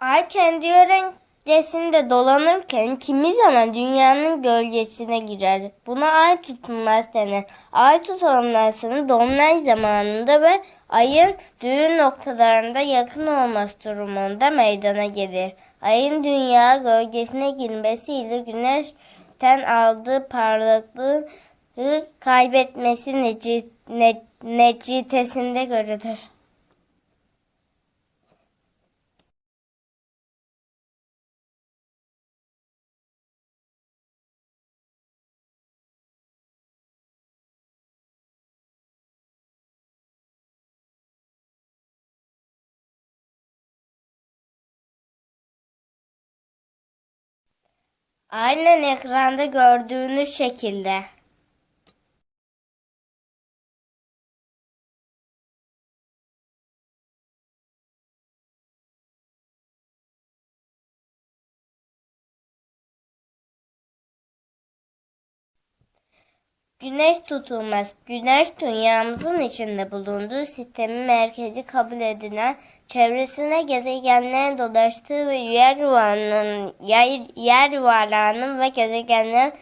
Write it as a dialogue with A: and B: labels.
A: Ay kendi yörüngesinde dolanırken kimi zaman dünyanın gölgesine girer. Buna ay tutulmaz denir. Ay tutulmasının dolunay zamanında ve ayın düğün noktalarında yakın olması durumunda meydana gelir. Ayın dünya gölgesine girmesiyle güneşten aldığı parlaklığı kaybetmesi neci, ne, neticesinde görülür. Aynen ekranda gördüğünüz şekilde. Güneş tutulmaz. Güneş dünyamızın içinde bulunduğu sistemin merkezi kabul edilen çevresine gezegenlerin dolaştığı ve yer yuvarlağının, yer, yer yuvarlağının ve gezegenlerin